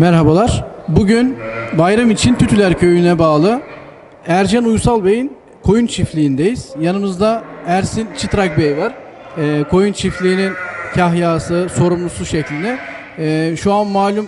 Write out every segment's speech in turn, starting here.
Merhabalar. Bugün bayram için Tütüler Köyü'ne bağlı Ercan Uysal Bey'in koyun çiftliğindeyiz. Yanımızda Ersin Çıtrak Bey var. Ee, koyun çiftliğinin kahyası, sorumlusu şeklinde. Ee, şu an malum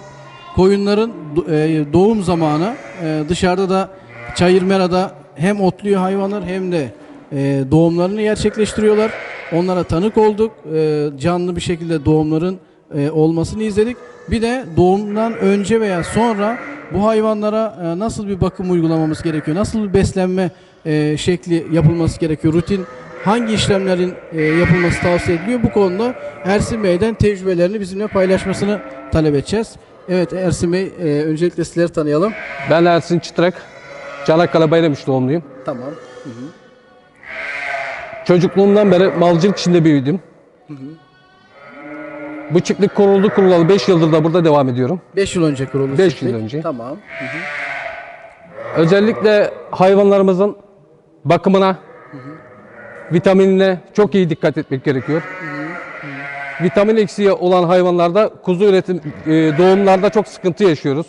koyunların e, doğum zamanı. Ee, dışarıda da Çayır Mera'da hem otluyor hayvanlar hem de e, doğumlarını gerçekleştiriyorlar. Onlara tanık olduk. E, canlı bir şekilde doğumların e, olmasını izledik. Bir de doğumdan önce veya sonra bu hayvanlara e, nasıl bir bakım uygulamamız gerekiyor? Nasıl bir beslenme e, şekli yapılması gerekiyor? Rutin hangi işlemlerin e, yapılması tavsiye ediliyor? Bu konuda Ersin Bey'den tecrübelerini bizimle paylaşmasını talep edeceğiz. Evet Ersin Bey e, öncelikle sizleri tanıyalım. Ben Ersin Çıtrak. Çanakkale Bayramış doğumluyum. Tamam. Çocukluğumdan beri malcılık içinde büyüdüm. Bu çiftlik kuruldu kurulalı 5 yıldır da burada devam ediyorum. 5 yıl önce. Beş çiftlik. yıl önce. Tamam. Özellikle hayvanlarımızın bakımına, vitaminine çok iyi dikkat etmek gerekiyor. Vitamin eksiği olan hayvanlarda kuzu üretim e, doğumlarda çok sıkıntı yaşıyoruz.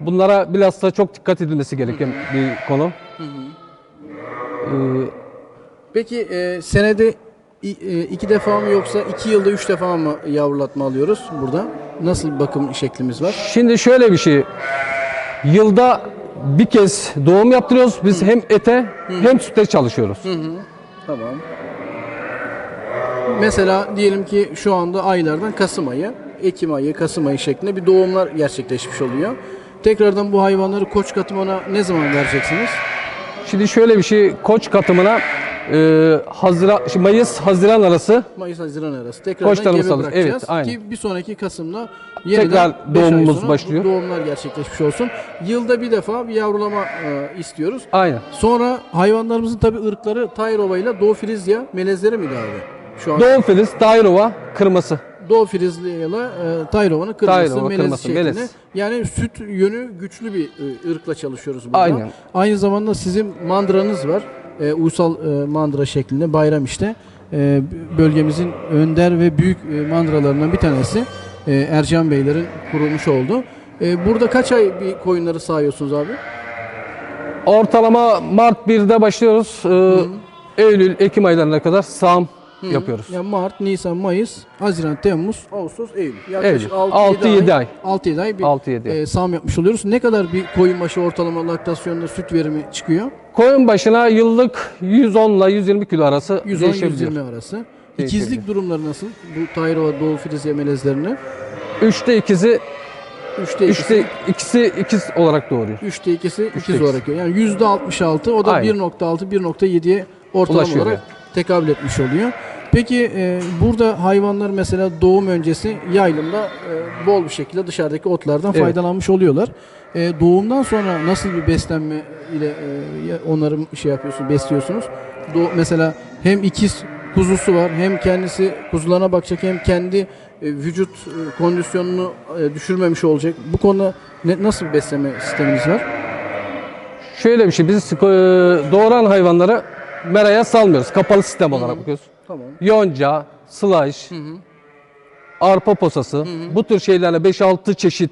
Bunlara bilhassa çok dikkat edilmesi gereken bir konu. Peki e, senede iki defa mı yoksa iki yılda üç defa mı yavrulatma alıyoruz burada? Nasıl bakım şeklimiz var? Şimdi şöyle bir şey. Yılda bir kez doğum yaptırıyoruz. Biz hem ete hem sütte çalışıyoruz. Tamam. Mesela diyelim ki şu anda aylardan Kasım ayı, Ekim ayı, Kasım ayı şeklinde bir doğumlar gerçekleşmiş oluyor. Tekrardan bu hayvanları koç katımına ne zaman vereceksiniz? Şimdi şöyle bir şey. Koç katımına e, Haziran, şimdi Mayıs Haziran arası Mayıs Haziran arası. Tekrardan Koçlarımız gebe alır. bırakacağız Evet, aynen. ki bir sonraki Kasım'da yeniden Tekrar beş ay doğumumuz sonra başlıyor. Doğumlar gerçekleşmiş olsun. Yılda bir defa bir yavrulama e, istiyoruz. aynen. Sonra hayvanlarımızın tabi ırkları Tayrova ile Doğu Frizya melezleri miydi abi? Şu an Doğum filiz, Dairova, kırması. Doğu Frizya ile e, Tayrova'nın kırmızı Tayrova, melezi kırmızı, şeklinde. melez. Yani süt yönü güçlü bir e, ırkla çalışıyoruz burada. Aynen. Aynı zamanda sizin mandranız var. E, uysal e, mandıra şeklinde bayram işte. E, bölgemizin önder ve büyük e, mandıralarından bir tanesi. E, Ercan Beylerin kurulmuş oldu. E, burada kaç ay bir koyunları sağıyorsunuz abi? Ortalama Mart 1'de başlıyoruz. E, Eylül, Ekim aylarına kadar sağım yapıyoruz. Yani Mart, Nisan, Mayıs, Haziran, Temmuz, Ağustos, Eylül. Yaklaşık Eylül. 6-7 6-7 ay. 6-7 ay bir 6-7 ay. e, sağım yapmış oluyoruz. Ne kadar bir koyun başı ortalama laktasyonda süt verimi çıkıyor? Koyun başına yıllık 110 ile 120 kilo arası değişebiliyor. 110-120 arası. İkizlik durumları nasıl? Bu Tayrova, Doğu Frizya melezlerini. Üçte ikizi, 3'te 2'si, üçte ikisi ikiz olarak doğuruyor. 3'te 2'si ikiz ikisi. olarak. Yani %66 o da Aynen. 1.6-1.7'ye ortalama Ulaşıyor olarak yani. tekabül etmiş oluyor. Peki e, burada hayvanlar mesela doğum öncesi yaylımda e, bol bir şekilde dışarıdaki otlardan Evet. faydalanmış oluyorlar. E, doğumdan sonra nasıl bir beslenme ile e, onları şey yapıyorsunuz, besliyorsunuz? Do- mesela hem ikiz kuzusu var, hem kendisi kuzularına bakacak, hem kendi e, vücut e, kondisyonunu e, düşürmemiş olacak. Bu konuda ne, nasıl bir besleme sisteminiz var? Şöyle bir şey, biz e, doğuran hayvanları meraya salmıyoruz. Kapalı sistem olarak bakıyoruz. Tamam. Yonca, sılaj, arpa posası, bu tür şeylerle 5-6 çeşit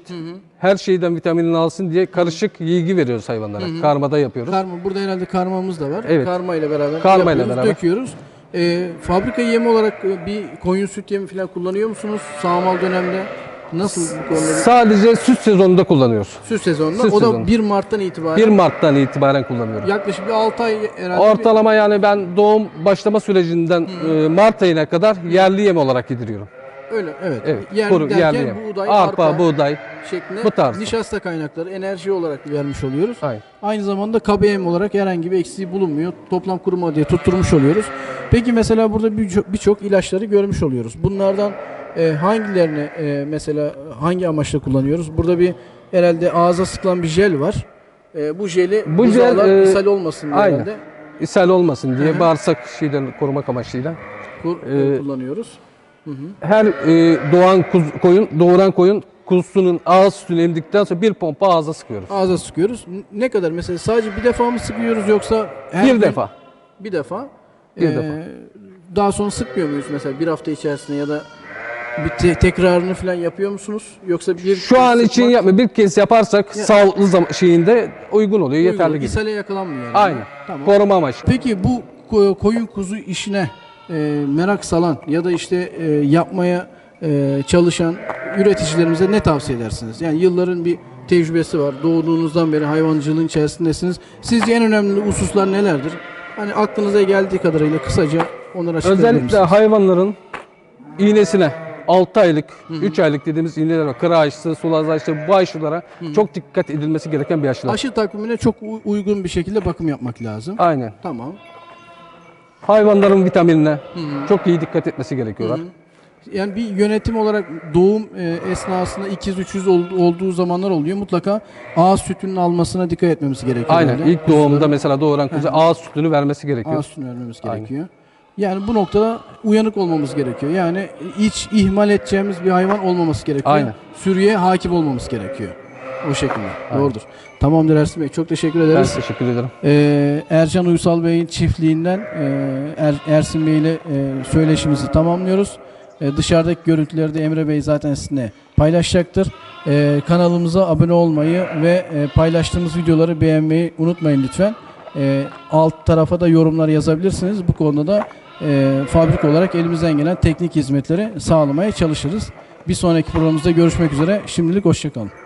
her şeyden vitaminini alsın diye karışık yiygi veriyoruz hayvanlara. Karmada yapıyoruz. Karma burada herhalde karmamız da var. Evet. Karma ile beraber Karma ile beraber. döküyoruz. Ee, fabrika yemi olarak e, bir koyun süt yemi falan kullanıyor musunuz? Sağmal dönemde nasıl bu konuda? bir- Sadece süt sezonunda kullanıyoruz. Süt sezonunda. Süt o da sezonu. 1 Mart'tan itibaren 1 Mart'tan itibaren kullanıyoruz. yaklaşık bir 6 ay herhalde. bir- Ortalama yani ben doğum başlama sürecinden e, Mart ayına kadar yerli yem olarak yediriyorum. öyle evet. Evet. Yer, kuru, derken yerli yem. buğday, arpa, arpa, buğday. şeklinde bu tarzda. nişasta kaynakları, enerji olarak vermiş oluyoruz. Aynen. Aynı zamanda KBM olarak herhangi bir eksiği bulunmuyor. Toplam kuruma diye tutturmuş oluyoruz. Peki mesela burada birçok birçok ilaçları görmüş oluyoruz. Bunlardan e, hangilerini e, mesela hangi amaçla kullanıyoruz? Burada bir herhalde ağza sıkılan bir jel var. E, bu jeli Bu jel, e, ishal olmasın diye aynen. herhalde İshal olmasın diye bağırsak şeyden korumak amaçlıyla. kur- E, kullanıyoruz. Her e, doğan kuz, koyun, doğuran koyun kuzusunun ağız sütünü emdikten sonra bir pompa ağza sıkıyoruz. Ağza sıkıyoruz. Ne kadar mesela sadece bir defa mı sıkıyoruz yoksa her bir gün- defa. Bir defa. Bir Ee, defa. Daha sonra sıkmıyor muyuz mesela bir hafta içerisinde ya da Bir te- tekrarını falan yapıyor musunuz? Yoksa bir Şu an için yapma. Bir kez yaparsak sağlıklı zam- şeyinde uygun oluyor. Yeterli gibi. İshale yakalanmıyor yani. Aynen. Tamam. Koruma amaçlı. Peki bu ko- koyun kuzu işine e, merak salan ya da işte e, yapmaya e, çalışan üreticilerimize ne tavsiye edersiniz? Yani yılların bir tecrübesi var. Doğduğunuzdan beri hayvancılığın içerisindesiniz. Sizce en önemli hususlar nelerdir? Hani aklınıza geldiği kadarıyla kısaca onları açıklayabilir Özellikle misiniz? hayvanların iğnesine 6 aylık, 3 aylık dediğimiz iğneler var. Kıra aşısı, sulaz aşısı bu aşılara çok dikkat edilmesi gereken bir aşılar. Aşı takvimine çok uygun bir şekilde bakım yapmak lazım. Aynen. Tamam. Hayvanların vitaminine çok iyi dikkat etmesi gerekiyorlar. Yani bir yönetim olarak doğum e, esnasında 200-300 ol- olduğu zamanlar oluyor. Mutlaka ağız sütünün almasına dikkat etmemiz gerekiyor. Aynen. öyle. İlk doğumda mesela doğuran kuzu ağız sütünü vermesi gerekiyor. ağız sütünü vermemiz Aynen. Yani bu noktada uyanık olmamız gerekiyor. Yani hiç ihmal edeceğimiz bir hayvan olmaması gerekiyor. Aynen. Sürüye hakim olmamız gerekiyor. O şekilde. Doğrudur. Tamamdır Ersin Bey. Çok teşekkür Ben ederiz. teşekkür ederim. Ee, Ercan Uysal Bey'in çiftliğinden e, Er- Ersin Bey ile e, söyleşimizi tamamlıyoruz. E, dışarıdaki görüntüleri de Emre Bey zaten sizinle paylaşacaktır. E, kanalımıza abone olmayı ve e, paylaştığımız videoları beğenmeyi unutmayın lütfen. E, alt tarafa da yorumlar yazabilirsiniz. Bu konuda da e, fabrika olarak elimizden gelen teknik hizmetleri sağlamaya çalışırız. Bir sonraki programımızda görüşmek üzere. Şimdilik hoşçakalın.